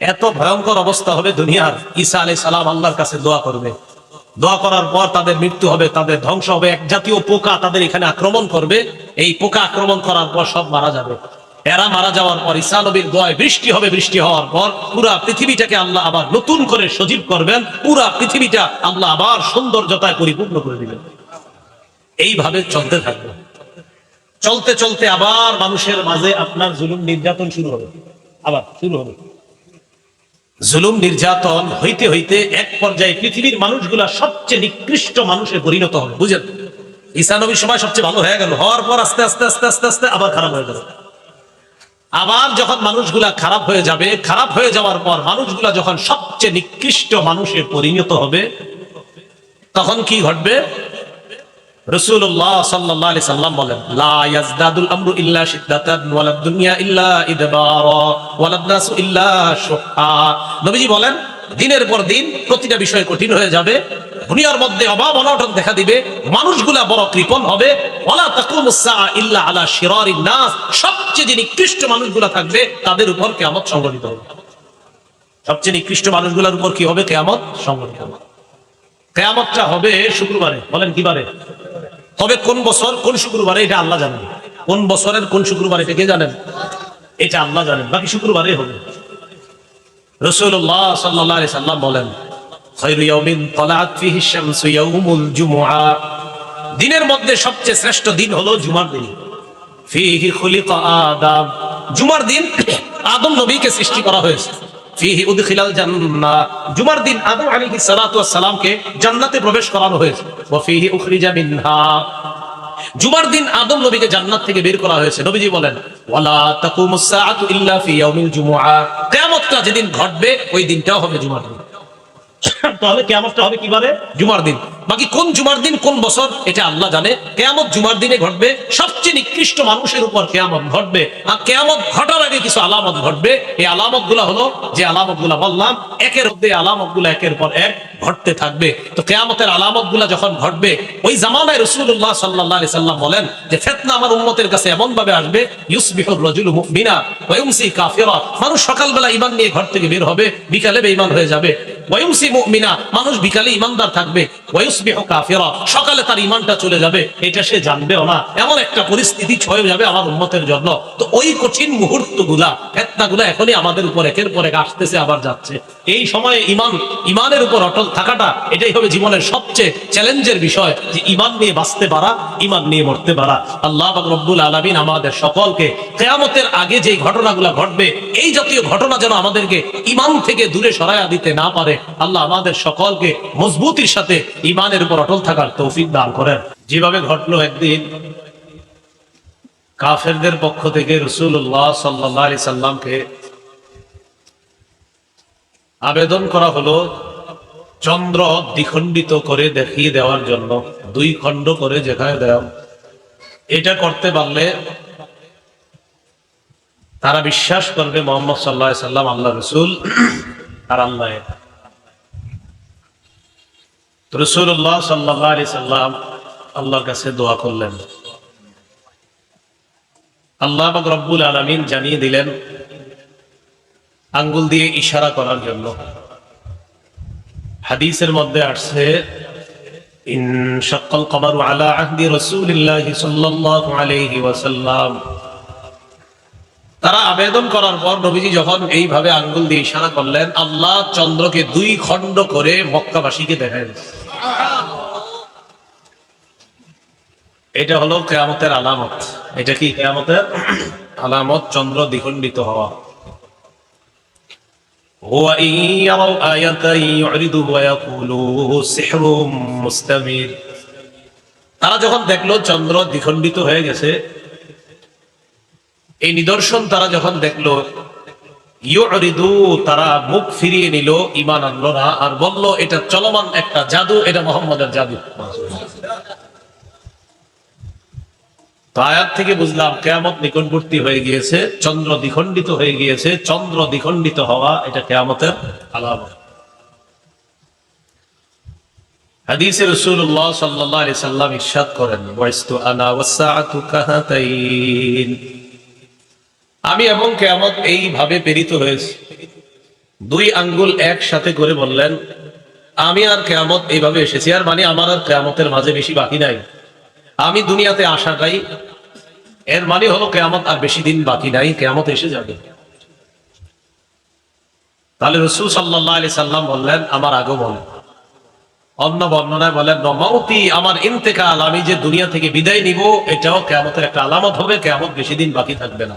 এত ভয়ঙ্কর অবস্থা হবে দুনিয়ার। ঈসা আলাই সালাম আল্লাহর কাছে দোয়া করবে। দোয়া করার পর তাদের মৃত্যু হবে, তাদের ধ্বংস হবে, এক জাতীয় পোকা তাদের এখানে আক্রমণ করবে। এই পোকা আক্রমণ করার পর সব মারা যাবে। এরা মারা যাওয়ার পর ঈসা নবীর দোয়ায় বৃষ্টি হবে, বৃষ্টি হওয়ার পর পুরা পৃথিবীটাকে আল্লাহ আবার নতুন করে সজীব করবেন। পুরা পৃথিবীটা আল্লাহ আবার সৌন্দর্যতায় পরিপূর্ণ করে দিবেন। এইভাবে চলতে থাকবে। চলতে চলতে আবার মানুষের মাঝে আপনার জুলুম নির্যাতন শুরু হবে। আবার শুরু হবে। জুলুম নির্যাতন হইতে হইতে এক পর্যায়ে পৃথিবীর মানুষগুলা সবচেয়ে নিকৃষ্ট মানুষে পরিণত হবে, বুঝেন? ঈসা নবীর সময় সবচেয়ে ভালো হয়ে গেল, হওয়ার পর আস্তে আস্তে আস্তে আস্তে আস্তে আবার খারাপ হয়ে গেল। আবার যখন মানুষগুলা খারাপ হয়ে যাবে, খারাপ হয়ে যাওয়ার পর মানুষগুলা যখন সবচেয়ে নিকৃষ্ট মানুষে পরিণত হবে, তখন কি ঘটবে? বলেন দিনের পর দিন প্রতিটা বিষয় কঠিন হয়ে যাবে, দুনিয়ার মধ্যে অভাব অনটন দেখা দিবে, মানুষগুলা বড় কৃপণ হবে, ওয়ালা তাকুমুস ইল্লা আলা শিরারিন সবচেয়ে নিকৃষ্ট মানুষগুলা থাকবে তাদের উপর কিয়ামত সংগঠিত হবে। সবচেয়ে নিকৃষ্ট মানুষগুলোর উপর কি হবে কিয়ামত? সংগঠিত হবে। কেয়ামতটা হবে শুক্রবারে। বলেন কি তবে কোন বছর, কোন শুক্রবারে, এটা আল্লাহ জানেন। কোন বছরের, কোন শুক্রবার, এটা কে জানেন? এটা আল্লাহ জানেন, বাকি শুক্রবারে হবে। রসুল্লাহ সাল্লাহ সাল্লাম বলেন দিনের মধ্যে সবচেয়ে শ্রেষ্ঠ দিন হলো জুমার দিন। জুমার দিন আদম নবীকে সৃষ্টি করা হয়েছে। প্রবেশ করানো হয়েছে। জুমার দিন আদম নবীকে জান্নাত থেকে বের করা হয়েছে। নবীজি বলেন, ওয়ালা যেদিন ঘটবে, ওই দিনটাও হবে জুমার দিন। তাহলে কেয়ামতটা হবে কীভাবে? জুমার দিন। বাকি কোন জুমার দিন, কোন বছর, এটা আল্লাহ জানে। কেয়ামত জুমার দিনে ঘটবে, সবচেয়ে নিকৃষ্ট মানুষের উপর কেয়ামত ঘটবে। আর কেয়ামত ঘটার আগে কিছু আলামত ঘটবে। এই আলামত হলো, যে আলামত বললাম, একের মধ্যে আলামত একের পর এক ঘটতে থাকবে। তো কেয়ামতের আলামত যখন ঘটবে, ওই জামানায় রসুল্লাহ সাল্লাহ সাল্লাম বলেন যে, ফেতনা আমার উম্মতের কাছে এমন ভাবে আসবে, ইউসবিহুর রজুল মুমিনা ওয়ায়ুমসি কাফিরা। মানুষ সকালবেলা ইমান নিয়ে ঘর থেকে বের হবে, বিকালে বেঈমান হয়ে যাবে। মানুষ বিকালে ইমানদার থাকবে সকালে তার ইমানটা চলে যাবে, এটা সে জানবেও না। এমন একটা পরিস্থিতি ছয়ে যাবে আমার উম্মতের জন্য। তো ওই কঠিন মুহূর্তগুলা, ফেতনাগুলা এখনই আমাদের উপর একের পর আসতেছে, আবার যাচ্ছে। এই সময়ে ইমান, ইমানের উপর অটল থাকাটা, এটাই হবে জীবনের সবচেয়ে চ্যালেঞ্জের বিষয়, যে ইমান নিয়ে বাঁচতে পারা, ইমান নিয়ে মরতে পারা। আল্লাহ রব্বুল আলামিন আমাদের সকলকে কেয়ামতের আগে যে ঘটনাগুলো ঘটবে, এই জাতীয় ঘটনা যেন আমাদেরকে ইমান থেকে দূরে সরাইয়া দিতে না পারে আল্লাহ আমাদের সকলকে মজবুতির সাথে ইমানের উপর অটল থাকার তৌফিক দান করেন। যেভাবে ঘটলো একদিন, কাফেরদের পক্ষ থেকে রসুল্লাহ সাল্লাহ সাল্লামকে আবেদন করা হলো, চন্দ্র দ্বিখণ্ডিত করে দেখিয়ে দেওয়ার জন্য, দুই খণ্ড করে যেখানে দেওয়া। এটা করতে পারলে তারা বিশ্বাস করবে মোহাম্মদ সাল্লাহ সাল্লাম আল্লাহ রসুল আর আল্লাহ রসুল্লাহ সাল্লাহ আলি সাল্লাম আল্লাহর কাছে দোয়া করলেন। আল্লাহ রব্বুল আলমিন জানিয়ে দিলেন, আঙ্গুল দিয়ে ইশারা করার জন্য। হাদিসের মধ্যে আসছে, ইন আলা আহদি ওয়াসাল্লাম। তারা আবেদন করার পর নবীজি যখন এইভাবে আঙ্গুল দিয়ে ইশারা করলেন, আল্লাহ চন্দ্রকে দুই খণ্ড করে মক্কাবাসীকে দেখায় এটা হলো কেয়ামতের আলামত এটা কি কেয়ামতের আলামত চন্দ্র দ্বিখণ্ডিত হওয়া وإن يروا آية يعرضوا ويقولوا سحر مستمر তারা যখন দেখলো চন্দ্র দ্বিখণ্ডিত হয়ে গেছে এই নিদর্শন তারা যখন দেখলো ইউরিদু তারা মুখ ফিরিয়ে নিল ইমান আনলো না, আর বলল, এটা চলমান একটা জাদু, এটা মোহাম্মদের জাদু। আয়াত থেকে বুঝলাম, কেয়ামত নিকটবর্তী হয়ে গিয়েছে, চন্দ্র দ্বিখণ্ডিত হয়ে গিয়েছে, চন্দ্র দ্বিখণ্ডিত হওয়া এটা কেয়ামতের আলামত। হাদিসে করেন আমি এবং কেয়ামত এইভাবে প্রেরিত হয়েছে। দুই আঙ্গুল একসাথে করে বললেন, আমি আর কেয়ামত এইভাবে এসেছি, আর মানে আমার আর কেয়ামতের মাঝে বেশি বাকি নাই। আমি দুনিয়াতে আসাটাই এর মানে হলো কেয়ামত আর বেশি দিন বাকি নাই, কেয়ামত এসে যাবে। তাহলে রসুল সাল্লাহ আলি সাল্লাম বললেন, আমার আগমন। অন্য বর্ণনায় বলেন, নমাউতি আমার ইন্তেকাল, আমি যে দুনিয়া থেকে বিদায় নিব, এটাও কেয়ামতের একটা আলামত হবে, কেয়ামত বেশি দিন বাকি থাকবে না।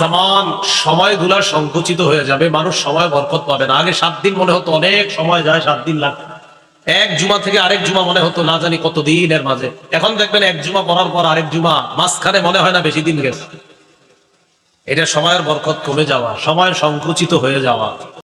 জামান, সময়গুলা সংকুচিত হয়ে যাবে, মানুষ সময় বরকত পাবে না। আগে সাত দিন মনে হতো অনেক সময় যায়, সাত দিন লাগবে এক জুমা থেকে আরেক জুমা মনে হতো, না জানি কত মাঝে। এখন দেখবেন এক জুমা পড়ার পর আরেক জুমা, মাঝখানে মনে হয় না বেশি দিন গেছে। এটা সময়ের বরকত কমে যাওয়া, সময় সংকুচিত হয়ে যাওয়া।